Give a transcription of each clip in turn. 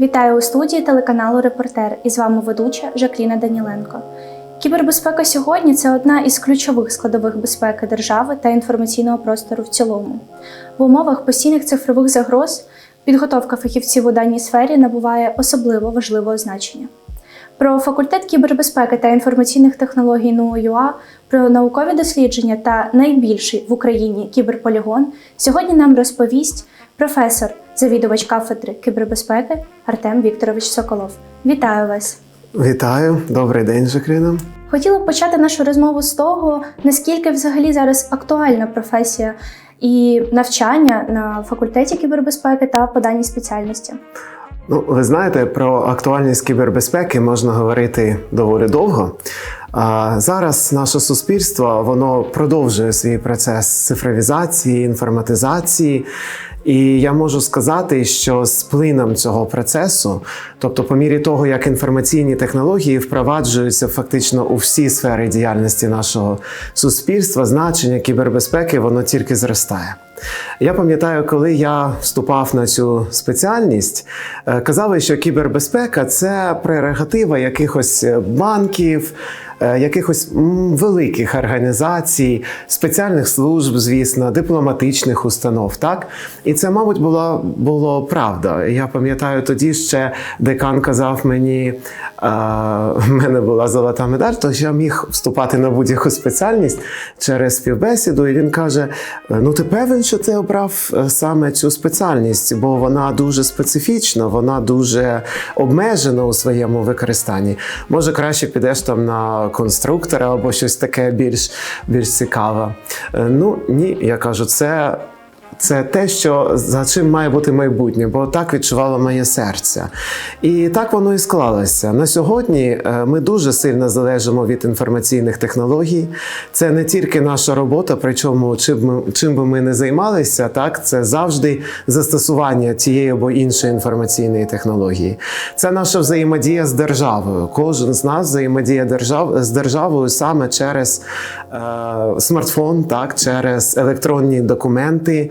Вітаю у студії телеканалу Репортер і з вами ведуча Жакліна Даніленко. Кібербезпека сьогодні це одна із ключових складових безпеки держави та інформаційного простору в цілому. В умовах постійних цифрових загроз підготовка фахівців у даній сфері набуває особливо важливого значення. Про факультет кібербезпеки та інформаційних технологій НУЮА, про наукові дослідження та найбільший в Україні кіберполігон сьогодні нам розповість професор, завідувач кафедри кібербезпеки Артем Вікторович Соколов. Вітаю вас! Вітаю, добрий день, Жакрина. Хотіла б почати нашу розмову з того, наскільки взагалі зараз актуальна професія і навчання на факультеті кібербезпеки та по даній спеціальності. Ну, ви знаєте, про актуальність кібербезпеки можна говорити доволі довго. А зараз наше суспільство воно продовжує свій процес цифровізації, інформатизації. І я можу сказати, що з плином цього процесу, тобто по мірі того, як інформаційні технології впроваджуються фактично у всі сфери діяльності нашого суспільства, значення кібербезпеки воно тільки зростає. Я пам'ятаю, коли я вступав на цю спеціальність, е, казали, що кібербезпека це прерогатива якихось банків, е, якихось великих організацій, спеціальних служб, звісно, дипломатичних установ. Так і це, мабуть, було, було правда. Я пам'ятаю, тоді ще декан казав мені, е, в мене була золота медаль, тож я міг вступати на будь-яку спеціальність через співбесіду. І він каже: Ну, ти певен, що ти обрав е, саме цю спеціальність, бо вона дуже специфічна, вона дуже обмежена у своєму використанні. Може, краще підеш там на конструктора або щось таке більш, більш цікаве. Е, Ну ні, я кажу, це. Це те, що за чим має бути майбутнє, бо так відчувало моє серце. І так воно і склалося. На сьогодні е, ми дуже сильно залежимо від інформаційних технологій. Це не тільки наша робота, причому чим ми чим би ми не займалися, так це завжди застосування тієї або іншої інформаційної технології. Це наша взаємодія з державою. Кожен з нас взаємодіє держав з державою саме через е, смартфон, так через електронні документи.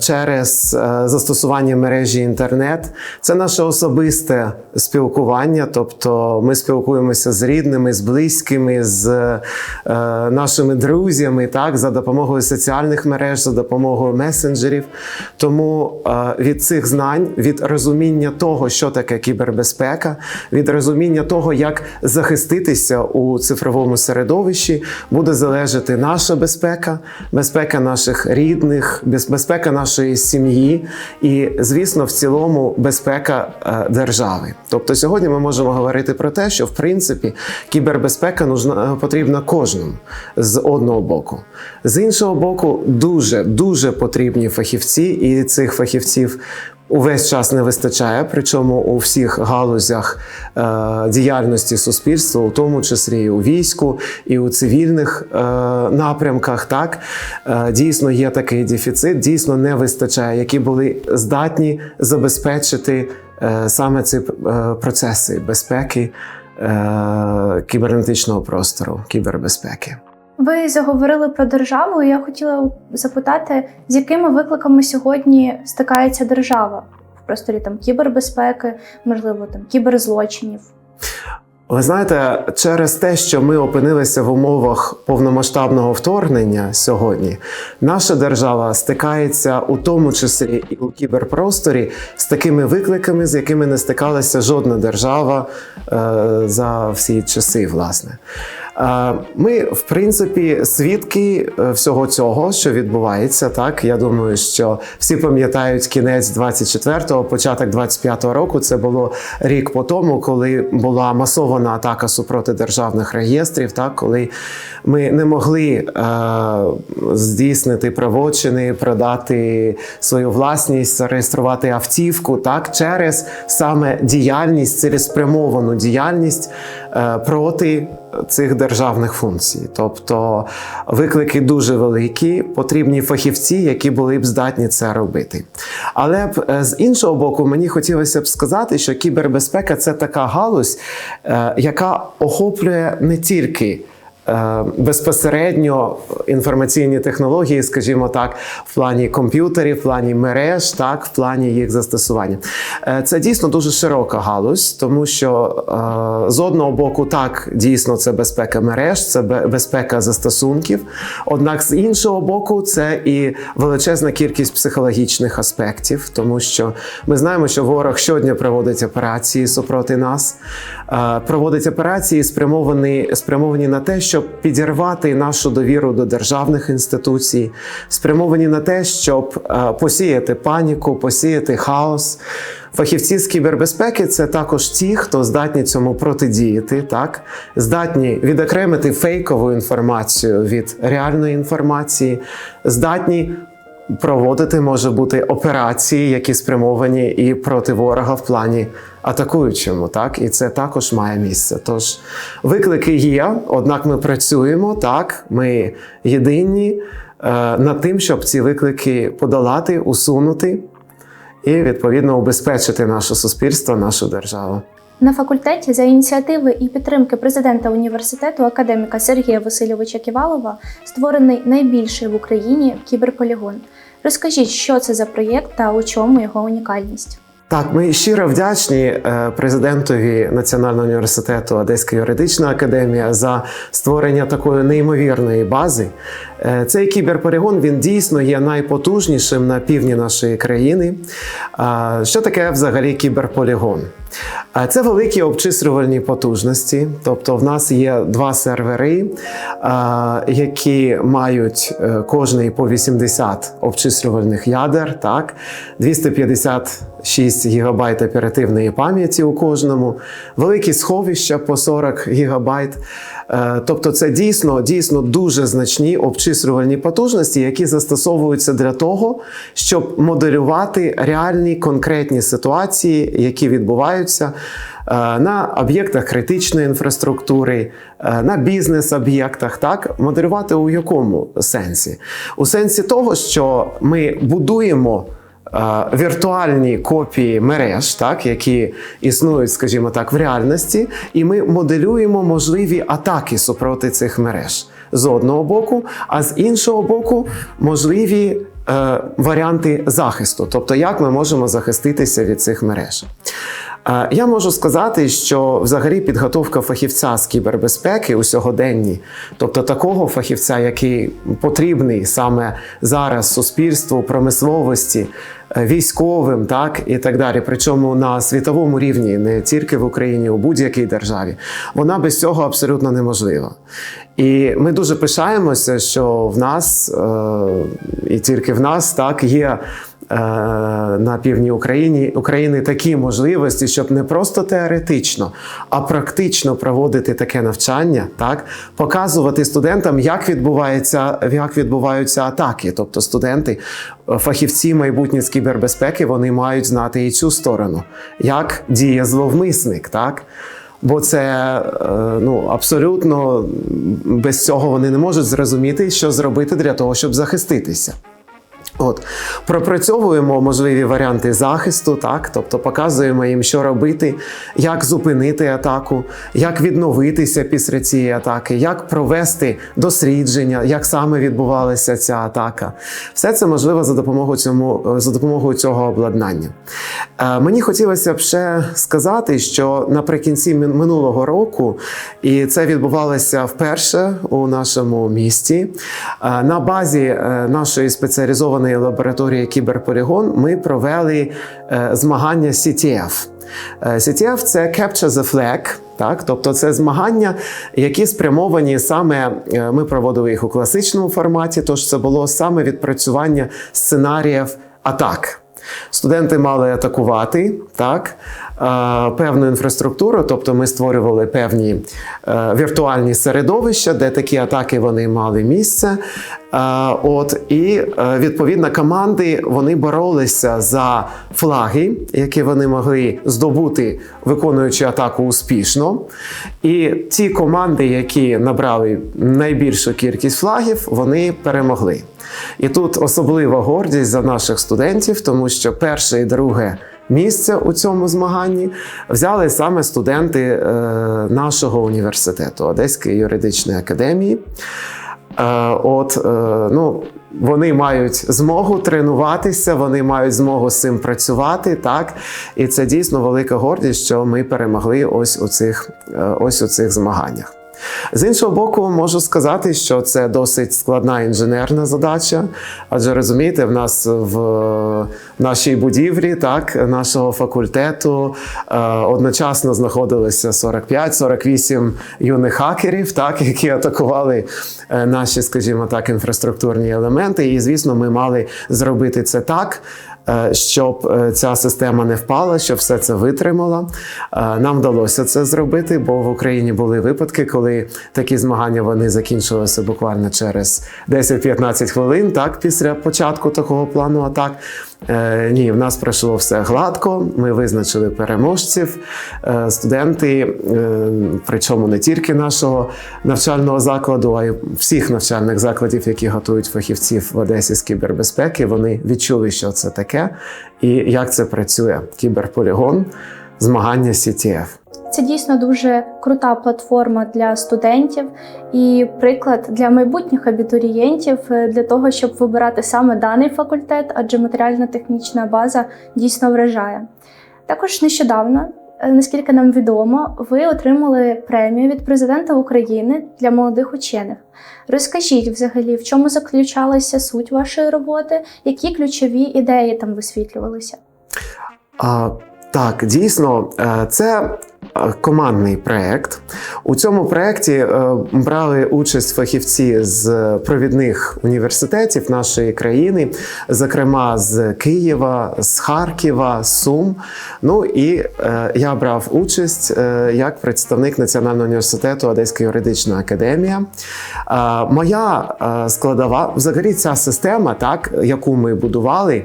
через е, застосування мережі інтернет. Це наше особисте спілкування, тобто ми спілкуємося з рідними, з близькими, з е, нашими друзями, так, за допомогою соціальних мереж, за допомогою месенджерів. Тому від цих знань, від розуміння того, що таке кібербезпека, від розуміння того, як захиститися у цифровому середовищі, буде залежати наша безпека, безпека наших рідних, безпека нашої сім'ї і, звісно, в цілому безпека е, держави. Тобто, сьогодні ми можемо говорити про те, що в принципі кібербезпека нужна потрібна кожному з одного боку. З іншого боку, дуже дуже потрібні фахівці, і цих фахівців. Увесь час не вистачає, причому у всіх галузях е, діяльності суспільства, у тому числі і у війську, і у цивільних е, напрямках. Так е, дійсно є такий дефіцит, дійсно не вистачає, які були здатні забезпечити е, саме ці е, процеси безпеки е, кібернетичного простору, кібербезпеки. Ви заговорили про державу. і Я хотіла запитати, з якими викликами сьогодні стикається держава в просторі там кібербезпеки, можливо, там кіберзлочинів. Ви знаєте, через те, що ми опинилися в умовах повномасштабного вторгнення сьогодні, наша держава стикається у тому числі і у кіберпросторі з такими викликами, з якими не стикалася жодна держава е, за всі часи, власне. Ми, в принципі, свідки е, всього цього, що відбувається. Так, я думаю, що всі пам'ятають кінець 24-го, початок 25-го року. Це було рік по тому, коли була масована атака супроти державних реєстрів. Так, коли ми не могли е, здійснити правочини, продати свою власність, зареєструвати автівку, так через саме діяльність, цілеспрямовану діяльність е, проти цих державних функцій. Тобто виклики дуже великі, потрібні фахівці, які були б здатні це робити. Але б е, з іншого боку, мені хотілося б сказати, що кібербезпека це така галузь, е, яка охоплює не тільки е, безпосередньо інформаційні технології, скажімо так, в плані комп'ютерів, в плані мереж, так, в плані їх застосування. Е, Це дійсно дуже широка галузь, тому що е, з одного боку, так, дійсно, це безпека мереж, це безпека застосунків. Однак з іншого боку, це і величезна кількість психологічних аспектів, тому що ми знаємо, що ворог щодня проводить операції супроти нас, е, проводить операції, спрямовані, спрямовані на те, щоб підірвати нашу довіру до державних інституцій, спрямовані на те, щоб е, посіяти паніку, посіяти хаос. Фахівці з кібербезпеки це також ті, хто здатні цьому протидіяти, так здатні відокремити фейкову інформацію від реальної інформації, здатні проводити може бути операції, які спрямовані і проти ворога в плані атакуючому. Так, і це також має місце. Тож виклики є, однак ми працюємо так, ми єдині е, над тим, щоб ці виклики подолати, усунути і відповідно убезпечити наше суспільство, нашу державу. На факультеті за ініціативи і підтримки президента університету академіка Сергія Васильовича Ківалова створений найбільший в Україні кіберполігон. Розкажіть, що це за проєкт та у чому його унікальність? Так, ми щиро вдячні е, президентові Національного університету Одеська юридична академія за створення такої неймовірної бази. Е, Цей кіберполігон він дійсно є найпотужнішим на півдні нашої країни. Що таке взагалі кіберполігон? Це великі обчислювальні потужності. Тобто, в нас є два сервери, які мають е, кожний по 80 обчислювальних ядер, так, 256 гігабайт оперативної пам'яті у кожному, великі сховища по 40 гігабайт. Е, Тобто, це дійсно, дійсно дуже значні обчислювальні потужності, які застосовуються для того, щоб моделювати реальні конкретні ситуації, які відбуваються е, на об'єктах критичної інфраструктури, е, на бізнес-об'єктах. Так, моделювати у якому сенсі? У сенсі того, що ми будуємо. Віртуальні копії мереж, так, які існують, скажімо так, в реальності, і ми моделюємо можливі атаки супроти цих мереж з одного боку, а з іншого боку, можливі е, варіанти захисту, тобто як ми можемо захиститися від цих мереж. Я можу сказати, що взагалі підготовка фахівця з кібербезпеки у сьогоденні, тобто такого фахівця, який потрібний саме зараз суспільству, промисловості, е, військовим, так і так далі. Причому на світовому рівні, не тільки в Україні, у будь-якій державі, вона без цього абсолютно неможлива. І ми дуже пишаємося, що в нас е, і тільки в нас так є. Е, На півдні України України такі можливості, щоб не просто теоретично, а практично проводити таке навчання, так показувати студентам, як відбувається, як відбуваються атаки. Тобто студенти, фахівці майбутні з кібербезпеки, вони мають знати і цю сторону, як діє зловмисник, так. Бо це е, ну абсолютно без цього вони не можуть зрозуміти, що зробити для того, щоб захиститися. От пропрацьовуємо можливі варіанти захисту, так тобто показуємо їм, що робити, як зупинити атаку, як відновитися після цієї атаки, як провести дослідження, як саме відбувалася ця атака. Все це можливо за допомогою цьому за допомогою цього обладнання. Е, Мені хотілося б ще сказати, що наприкінці минулого року, і це відбувалося вперше у нашому місті. е, На базі е, нашої спеціалізованої лабораторії Кіберполігон ми провели е, змагання CTF. Е, CTF – це Capture the Flag, так, тобто це змагання, які спрямовані саме. е, Ми проводили їх у класичному форматі, тож це було саме відпрацювання сценаріїв атак. Студенти мали атакувати так, певну інфраструктуру, тобто ми створювали певні е, віртуальні середовища, де такі атаки вони мали місце. От і е, відповідно команди вони боролися за флаги, які вони могли здобути, виконуючи атаку успішно. І ті команди, які набрали найбільшу кількість флагів, вони перемогли. І тут особлива гордість за наших студентів, тому що перше і друге місце у цьому змаганні взяли саме студенти е, нашого університету Одеської юридичної академії. Е, От е, ну, вони мають змогу тренуватися, вони мають змогу з цим працювати, так і це дійсно велика гордість, що ми перемогли ось у цих, ось у цих змаганнях. З іншого боку, можу сказати, що це досить складна інженерна задача, адже розумієте, в нас в нашій будівлі, так, нашого факультету е, одночасно знаходилося 45-48 юних хакерів, так, які атакували е, наші, скажімо так, інфраструктурні елементи. І, звісно, ми мали зробити це так. Е, Щоб е, ця система не впала, щоб все це витримала. Е, Нам вдалося це зробити, бо в Україні були випадки, коли такі змагання вони закінчилися буквально через 10-15 хвилин, так після початку такого плану атак. Е, Ні, в нас пройшло все гладко. Ми визначили переможців. Е, Студенти, е, причому не тільки нашого навчального закладу, а й всіх навчальних закладів, які готують фахівців в Одесі з кібербезпеки, вони відчули, що це таке і як це працює. Кіберполігон, змагання CTF. Це дійсно дуже крута платформа для студентів і приклад для майбутніх абітурієнтів е, для того, щоб вибирати саме даний факультет, адже матеріально-технічна база дійсно вражає. Також нещодавно, е, наскільки нам відомо, ви отримали премію від президента України для молодих учених. Розкажіть взагалі, в чому заключалася суть вашої роботи, які ключові ідеї там висвітлювалися? А, так, дійсно, е, це командний проект. У цьому проєкті е, брали участь фахівці з провідних університетів нашої країни, зокрема з Києва, з Харкова, Сум. Ну і е, я брав участь е, як представник Національного університету Одеська юридична академія. Е, Моя е, складова, взагалі, ця система, так, яку ми будували,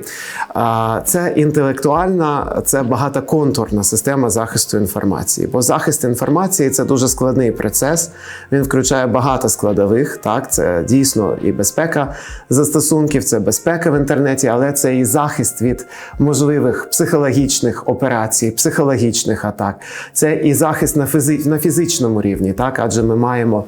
е, це інтелектуальна, це багатоконтурна система захисту інформації. Бо захист інформації це дуже складний процес. Він включає багато складових. Так, це дійсно і безпека застосунків, це безпека в інтернеті, але це і захист від можливих психологічних операцій, психологічних атак. Це і захист на, фізи... на фізичному рівні, так, адже ми маємо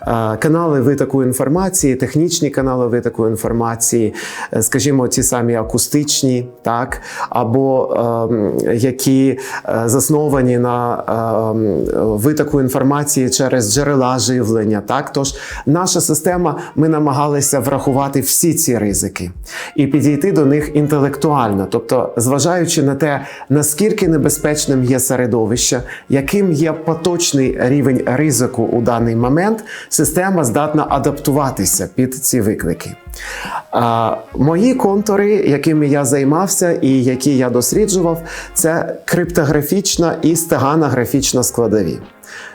е, канали витоку інформації, технічні канали витоку інформації, е, скажімо, ті самі акустичні, так, або ем, які е, засновані на витоку інформації через джерела живлення. Так, тож наша система, ми намагалися врахувати всі ці ризики і підійти до них інтелектуально, тобто, зважаючи на те, наскільки небезпечним є середовище, яким є поточний рівень ризику у даний момент, система здатна адаптуватися під ці виклики. А, мої контури, якими я займався і які я досліджував, це криптографічна і стеганографічна складові.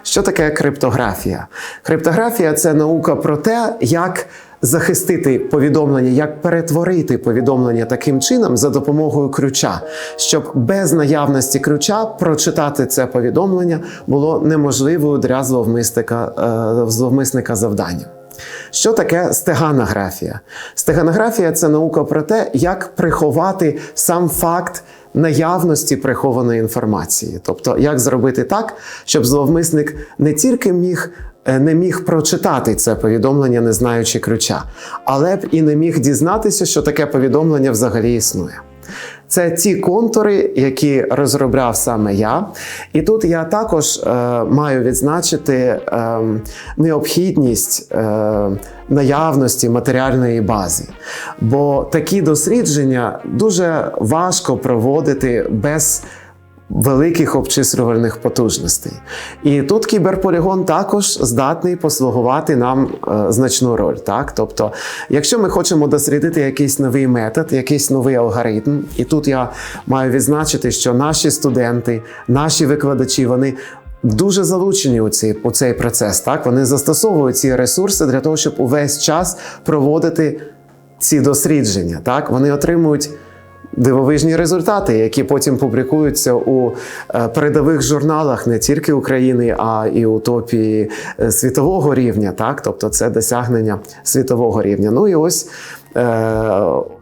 Що таке криптографія? Криптографія це наука про те, як захистити повідомлення, як перетворити повідомлення таким чином за допомогою ключа, щоб без наявності ключа прочитати це повідомлення було неможливою для зловмисника, е, зловмисника завданням. Що таке стеганографія? Стеганографія це наука про те, як приховати сам факт наявності прихованої інформації. Тобто, як зробити так, щоб зловмисник не тільки міг. е, Не міг прочитати це повідомлення, не знаючи ключа, але б і не міг дізнатися, що таке повідомлення взагалі існує. Це ті контури, які розробляв саме я. І тут я також е, маю відзначити е, необхідність е, наявності матеріальної бази. Бо такі дослідження дуже важко проводити без великих обчислювальних потужностей. І тут кіберполігон також здатний послугувати нам е, значну роль. Так? Тобто, якщо ми хочемо дослідити якийсь новий метод, якийсь новий алгоритм, і тут я маю відзначити, що наші студенти, наші викладачі, вони. Дуже залучені у цей, у цей процес, так вони застосовують ці ресурси для того, щоб увесь час проводити ці дослідження. Так вони отримують дивовижні результати, які потім публікуються у е, передових журналах не тільки України, а і у топі е, світового рівня. Так, тобто це досягнення світового рівня. Ну і ось. Е-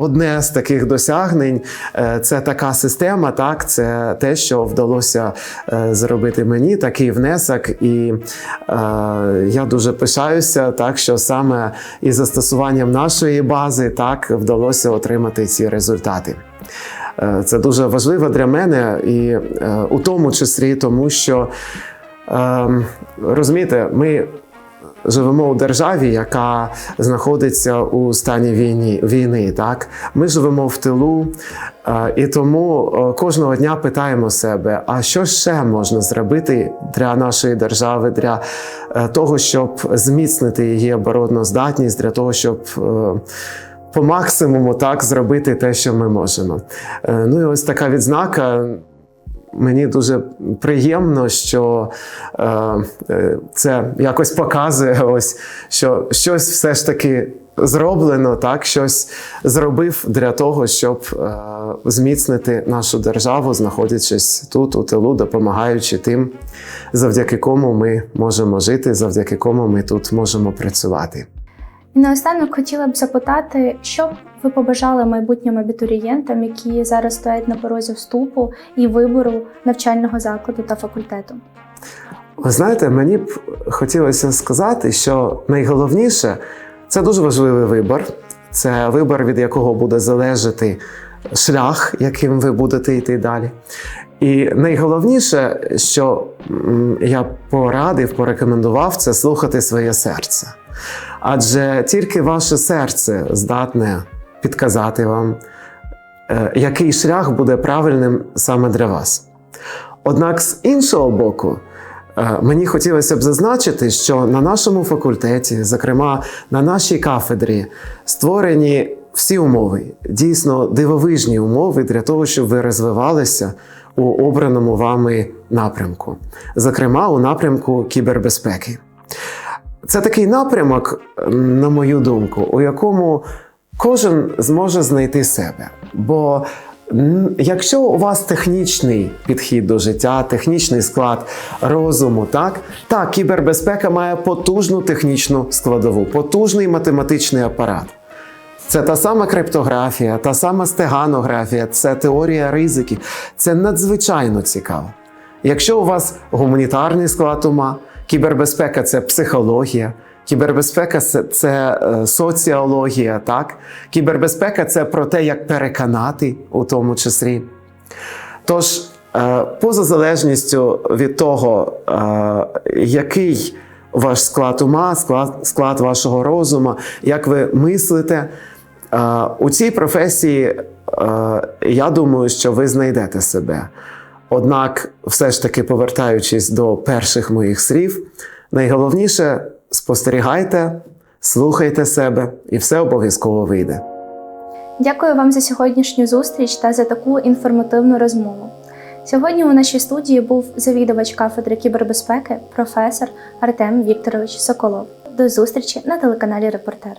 Одне з таких досягнень е, це така система, так, це те, що вдалося е, зробити мені, такий внесок. І е, я дуже пишаюся, так, що саме із застосуванням нашої бази так, вдалося отримати ці результати. Е, Це дуже важливо для мене, і е, у тому числі тому, що Ем, розумієте, ми живемо у державі, яка знаходиться у стані війни. війни так? Ми живемо в тилу, е, і тому е, кожного дня питаємо себе: а що ще можна зробити для нашої держави, для е, того, щоб зміцнити її обороноздатність, для того, щоб. По максимуму так зробити те, що ми можемо. Ну і ось така відзнака Мені дуже приємно, що е, е, це якось показує, ось, що щось все ж таки зроблено, так, щось зробив для того, щоб е, зміцнити нашу державу, знаходячись тут, у тилу, допомагаючи тим, завдяки кому ми можемо жити, завдяки кому ми тут можемо працювати. І наостанок хотіла б запитати, що б ви побажали майбутнім абітурієнтам, які зараз стоять на порозі вступу і вибору навчального закладу та факультету? Ви знаєте, мені б хотілося сказати, що найголовніше це дуже важливий вибір. Це вибір, від якого буде залежати шлях, яким ви будете йти далі. І найголовніше, що я порадив, порекомендував, це слухати своє серце. Адже тільки ваше серце здатне підказати вам, е, який шлях буде правильним саме для вас. Однак, з іншого боку, е, мені хотілося б зазначити, що на нашому факультеті, зокрема на нашій кафедрі, створені всі умови, дійсно дивовижні умови для того, щоб ви розвивалися у обраному вами напрямку, зокрема у напрямку кібербезпеки. Це такий напрямок, на мою думку, у якому кожен зможе знайти себе. Бо якщо у вас технічний підхід до життя, технічний склад розуму, так, так, кібербезпека має потужну технічну складову, потужний математичний апарат. Це та сама криптографія, та сама стеганографія, це теорія ризиків. Це надзвичайно цікаво. Якщо у вас гуманітарний склад ума, кібербезпека це психологія, кібербезпека це, е, соціологія, так? Кібербезпека це про те, як переконати у тому числі. Тож, е, поза залежністю від того, е, який ваш склад ума, склад, склад вашого розуму, як ви мислите, у цій професії я думаю, що ви знайдете себе. Однак, все ж таки, повертаючись до перших моїх слів, найголовніше спостерігайте, слухайте себе, і все обов'язково вийде. Дякую вам за сьогоднішню зустріч та за таку інформативну розмову. Сьогодні у нашій студії був завідувач кафедри кібербезпеки, професор Артем Вікторович Соколов. До зустрічі на телеканалі Репортер.